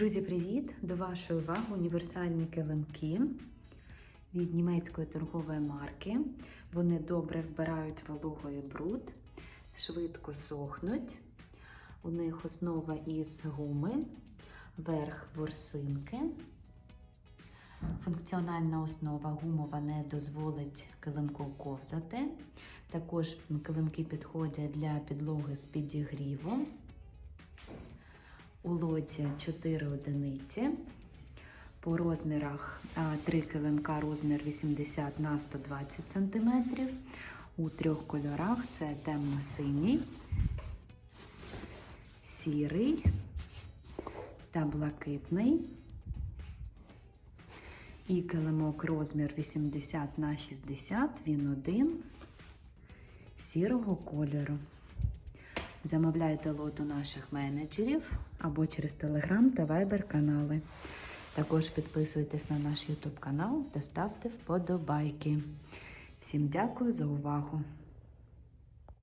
Друзі, привіт! До вашої уваги універсальні килимки від німецької торгової марки. Вони добре вбирають вологий бруд, швидко сохнуть. У них основа із гуми, верх ворсинки. Функціональна основа гумова не дозволить килимку ковзати. Також килимки підходять для підлоги з підігрівом. У лоті 4 одиниці. По розмірах 3 килимка розмір 80 на 120 см. У трьох кольорах це темно-синій, сірий та блакитний. І килимок розмір 80 на 60, він один сірого кольору. Замовляйте лот у наших менеджерів або через Telegram та Viber канали. Також підписуйтесь на наш YouTube канал та ставте вподобайки. Всім дякую за увагу!